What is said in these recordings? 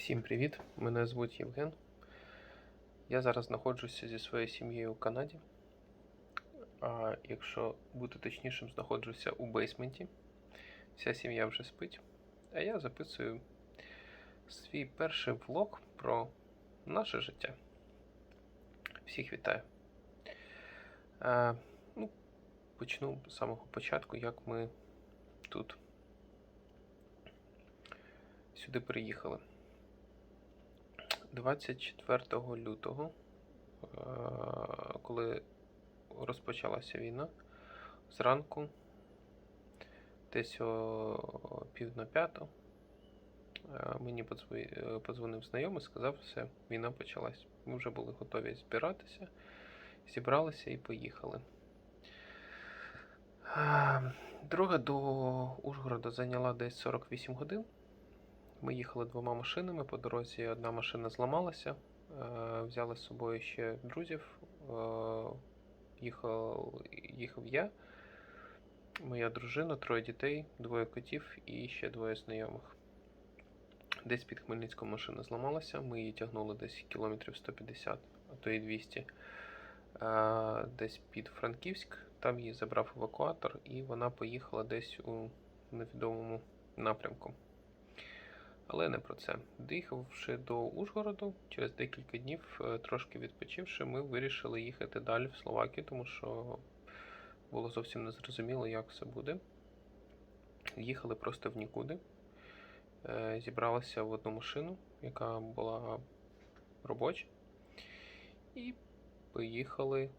Всім привіт! Мене звуть Євген. Я зараз знаходжуся зі своєю сім'єю у Канаді. А якщо бути точнішим, знаходжуся у бейсменті. Вся сім'я вже спить. А я записую свій перший влог про наше життя. Всіх вітаю. А, ну, почну з самого початку, як ми тут сюди приїхали. 24 лютого, е, коли розпочалася війна, зранку, десь о пів на п'яту, е, мені е, подзвонив знайомий, сказав, все, війна почалась. Ми вже були готові збиратися, зібралися і поїхали. Дорога до Ужгорода зайняла десь 48 годин. Ми їхали двома машинами. По дорозі одна машина зламалася. е, Взяли з собою ще друзів. е, Їхав, їхав я, моя дружина, троє дітей, двоє котів і ще двоє знайомих. Десь під Хмельницьком машина зламалася. Ми її тягнули десь кілометрів 150, а то і 200. е, Десь під Франківськ. Там її забрав евакуатор, і вона поїхала десь у невідомому напрямку. Але не про це. Доїхавши до Ужгороду, через декілька днів, е, трошки відпочивши, ми вирішили їхати далі в Словакію, тому що було зовсім незрозуміло, як все буде. Їхали просто в нікуди. Е, Зібралися в одну машину, яка була робоча, і поїхали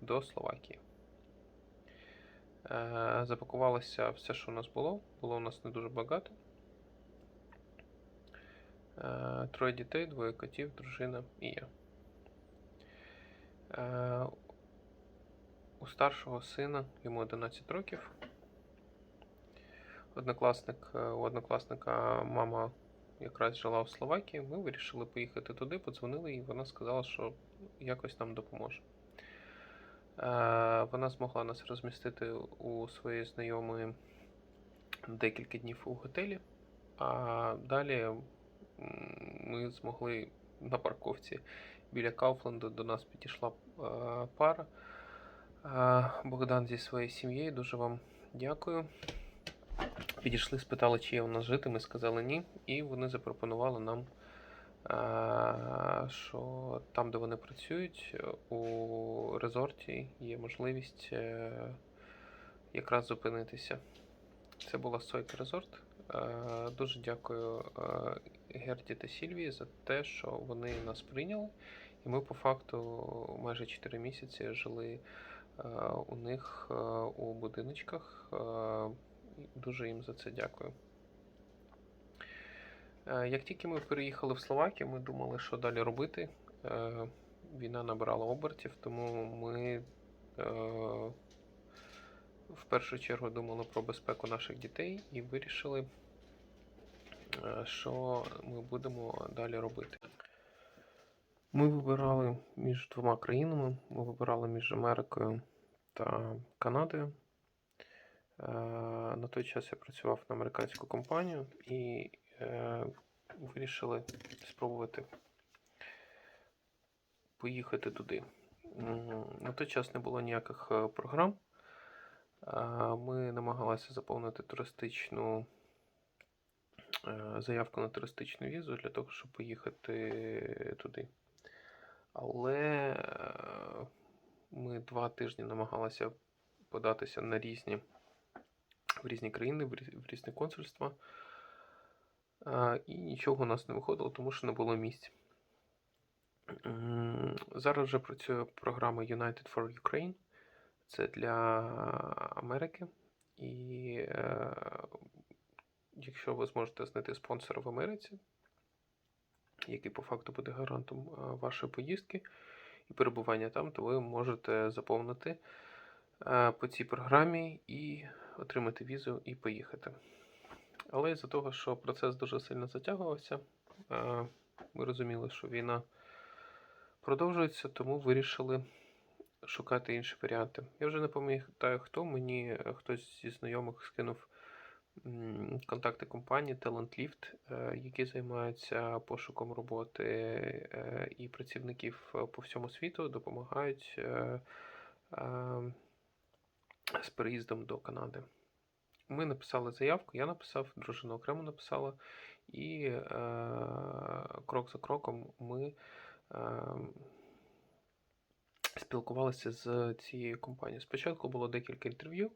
до Словакії. Е, Запакувалося все, що у нас було. Було у нас не дуже багато. Е, Троє дітей, двоє котів, дружина і я. Е, У старшого сина йому 11 років. Однокласник, е, у однокласника мама якраз жила в Словакії. Ми вирішили поїхати туди, подзвонили, і вона сказала, що якось нам допоможе. Вона змогла нас розмістити у своєї знайомої декілька днів у готелі, а далі ми змогли на парковці біля Кауфленду до нас підійшла е, пара. Е, Богдан зі своєю сім'єю, дуже вам дякую. Підійшли, спитали, чи є у нас жити. Ми сказали ні, і вони запропонували нам, е, що там, де вони працюють, у резорті є можливість якраз зупинитися. Це була Сойка Резорт. Е, Дуже дякую е, Герді та Сільвії за те, що вони нас прийняли. І ми по факту майже 4 місяці жили е, у них у будиночках. Дуже їм за це дякую. Як тільки ми переїхали в Словакію, ми думали, що далі робити. Війна набирала обертів, тому ми в першу чергу думали про безпеку наших дітей і вирішили, е, що ми будемо далі робити. Ми вибирали між двома країнами. Ми вибирали між Америкою та Канадою. Е, На той час я працював на американську компанію і е, вирішили спробувати поїхати туди. На той час не було ніяких програм. Ми намагалися заповнити туристичну е, заявку на туристичну візу для того, щоб поїхати туди. Але е, ми два тижні намагалися податися на різні в різні країни, в різні консульства. І нічого у нас не виходило, тому що не було місць. Зараз вже працює програма United for Ukraine. Це для Америки. І е, якщо ви зможете знайти спонсора в Америці, який по факту буде гарантом е, вашої поїздки і перебування там, то ви можете заповнити е, по цій програмі і отримати візу і поїхати. Але із-за того, що процес дуже сильно затягувався, е, ми розуміли, що війна продовжується, тому вирішили шукати інші варіанти. Я вже не пам'ятаю, хто мені е, хтось зі знайомих скинув контакти компанії TalentLift, е, які займаються пошуком роботи е, і працівників по всьому світу, допомагають з переїздом до Канади. Ми написали заявку, я написав, дружина окремо написала, і крок за кроком ми е, спілкувалися з цією компанією. Спочатку було декілька інтерв'ю.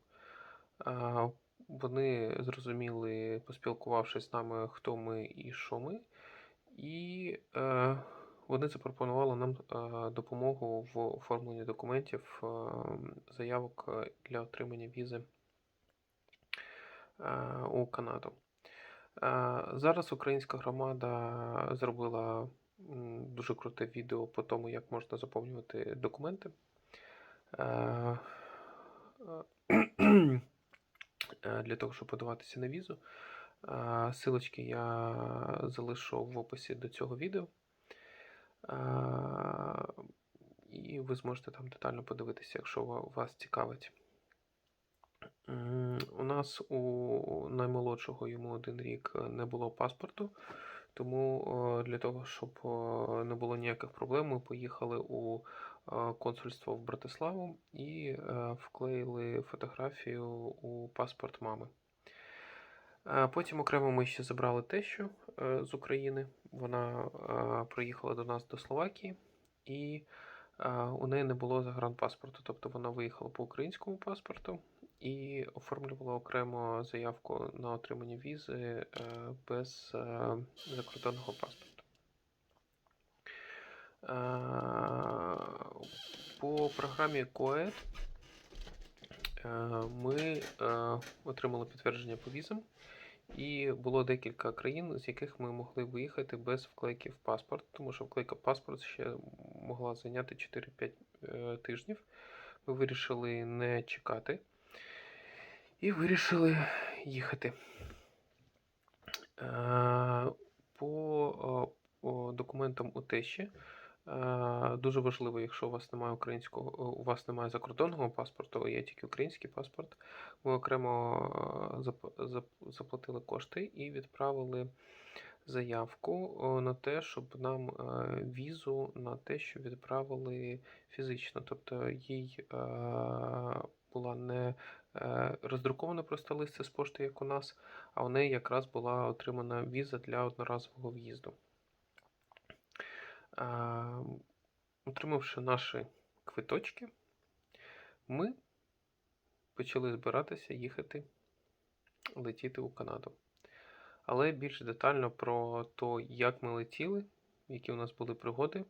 Вони зрозуміли, поспілкувавшись з нами, хто ми і що ми, і е, вони запропонували нам е, допомогу в оформленні документів, е, заявок е, для отримання візи у Канаду. Зараз українська громада зробила дуже круте відео по тому, як можна заповнювати документи. Е, е, Для того, щоб подаватися на візу. Е, Силочки я залишу в описі до цього відео. І ви зможете там детально подивитися, якщо вас цікавить. У нас у наймолодшого йому один рік не було паспорту, тому е, для того, щоб е, не було ніяких проблем, ми поїхали у е, консульство в Братиславу і вклеїли фотографію у паспорт мами. Потім окремо ми ще забрали тещу з України. Вона приїхала до нас до Словакії, і у неї не було загранпаспорту. Тобто вона виїхала по українському паспорту і оформлювала окремо заявку на отримання візи е, без е, закордонного паспорту. Е, По програмі е, ми отримали підтвердження по візам. І було декілька країн, з яких ми могли виїхати без вклейки в паспорт, тому що вклейка в паспорт ще могла зайняти 4-5 е, тижнів. Ми вирішили не чекати і вирішили їхати. Е, По, е, документам у тещі е, дуже важливо, якщо у вас немає українського, у вас немає закордонного паспорту, є тільки український паспорт. Ми окремо зап- зап- заплатили кошти і відправили заявку на те, щоб нам візу на те, що відправили фізично. Тобто їй була не роздрукована просто листя з пошти, як у нас, а у неї якраз була отримана віза для одноразового в'їзду. Е, Отримавши наші квиточки, ми почали збиратися їхати летіти у Канаду. Але більш детально про те, як ми летіли, які у нас були пригоди,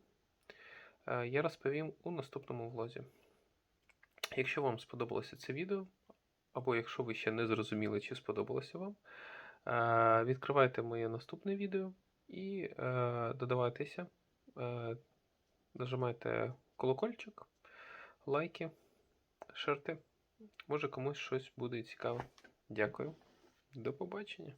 е, я розповім у наступному влозі. Якщо вам сподобалося це відео, або якщо ви ще не зрозуміли, чи сподобалося вам, е, відкривайте моє наступне відео і е, додавайтеся, е, нажимайте колокольчик, лайки, шерти. Може комусь щось буде цікаве. Дякую. До побачення.